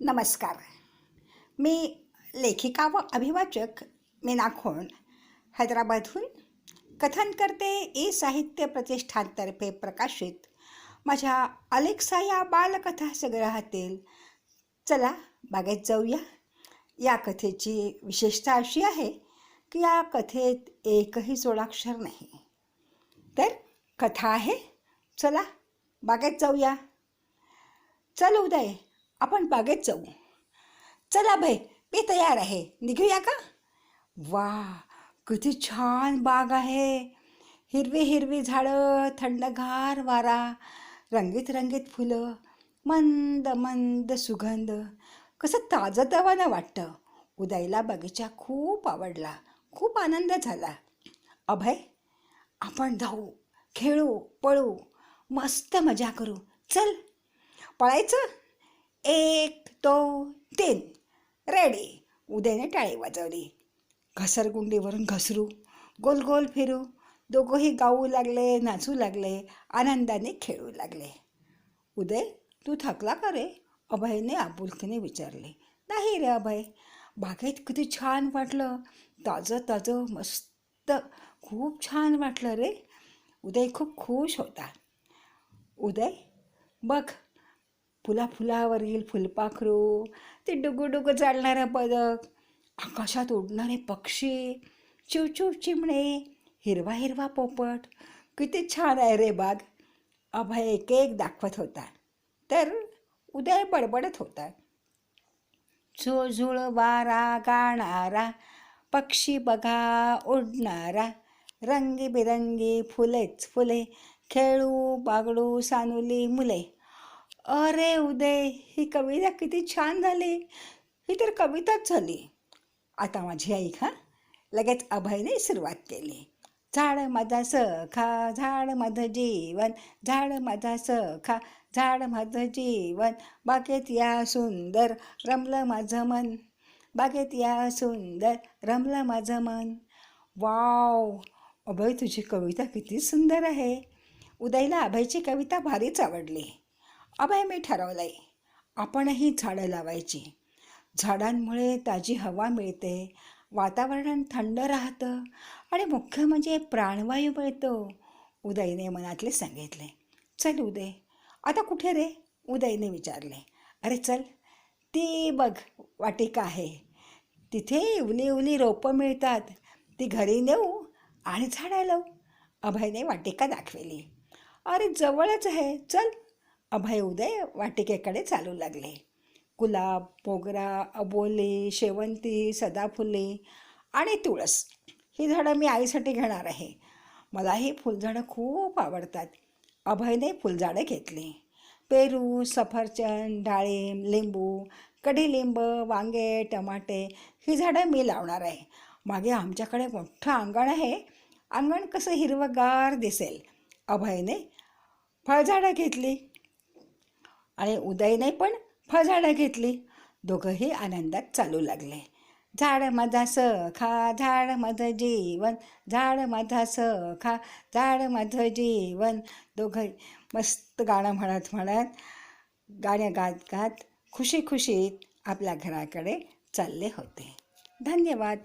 नमस्कार. मी लेखिका व अभिवाचक मीना खोण हैदराबादहून कथन करते ई साहित्य प्रतिष्ठानतर्फे प्रकाशित माझ्या अलेक्सा या बालकथा संग्रहातील चला बागेत जाऊया. या कथेची विशेषता अशी आहे की या कथेत एकही जोडाक्षर नाही. तर कथा आहे. चला बागेत जाऊया. चल उदय. आपण बागेत जाऊ. चला भाई मी तयार आहे. निघूया का? वा किती छान बाग आहे. हिरवी हिरवी झाडं थंडगार वारा रंगीत रंगीत फुलं मंद मंद सुगंध. कसं ताजंतवानं वाटतं. उदयला बगीचा खूप आवडला. खूप आनंद झाला. अभय आपण जाऊ. खेळू पळू. मस्त मजा करू. चल. पळायचं? एक दोन तीन. रेडी उद्याने टाळी वाजवली. घसरगुंडीवरून घसरू. गोल गोल फिरू. दोघंही गाऊ लागले नाचू लागले आनंदाने खेळू लागले. उदय तू थकला का रे? अभयने आपुलकीने विचारले. नाही रे अभय. बागेत किती छान वाटलं. ताजं ताजं मस्त. खूप छान वाटलं रे. उदय खूप खुश होता. उदय बघ फुला फुलावरील फुलपाखरू. ते डुगुडुगू डुगू चालणारं पदक. आकाशात उडणारे पक्षी. चिवचिव चिमणे. हिरवा हिरवा पोपट. किती छान आहे रे बाग. अभय एक एक दाखवत होता. तर उदय बडबडत होता. झुळझुळ वारा गाणारा. पक्षी बघा उडणारा. रंगीबिरंगी फुलेच फुले. खेळू बागडू सानुली मुले. अरे उदय ही कविता किती छान झाली. ही तर कविताच झाली. आता माझी आई हा? लगेच अभयने सुरुवात केली. झाड माझा सखा झाड माझं जीवन झाड माझा सखा झाड माझं जीवन. बागेत या सुंदर रमलं माझं मन. बागेत या सुंदर रमलं माझं मन. वाव! अभय तुझी कविता किती सुंदर आहे. उदयला अभयची कविता भारीच आवडली. अभय मी ठरवलं आहे आपणही झाडं लावायची. झाडांमुळे ताजी हवा मिळते वातावरण थंड राहतं आणि मुख्य म्हणजे प्राणवायू मिळतो उदयने मनातले सांगितले. चल उदय आता कुठे रे? उदयने विचारले. अरे चल ती बघ वाटिका आहे. तिथे इवली उली रोपं मिळतात. ती घरी नेऊ आणि झाडं लावू. अभयने वाटिका दाखविली. अरे जवळच आहे. चल अभय उदय वाटिकेकडे चालू लागले. गुलाब मोगरा अबोली शेवंती सदाफुले आणि तुळस ही झाडं मी आईसाठी घेणार आहे. मला ही फुलझाडं खूप आवडतात. अभयने फुलझाडं घेतली. पेरू सफरचंद डाळिंब लिंबू कढीलिंब वांगे टमाटे ही झाडं मी लावणार आहे. मागे आमच्याकडे मोठं अंगण आहे. अंगण कसं हिरवंगार दिसेल. अभयने फळझाडं घेतली. आणि उदयने पण फळझाडं घेतली. दोघंही आनंदात चालू लागले. झाड माझा सखा झाड माझं जीवन झाड माझा सखा झाड माझं जीवन. दोघं मस्त गाणं म्हणत म्हणत गाणं गात गात खुशी खुशीत आपल्या घराकडे चालले होते. धन्यवाद.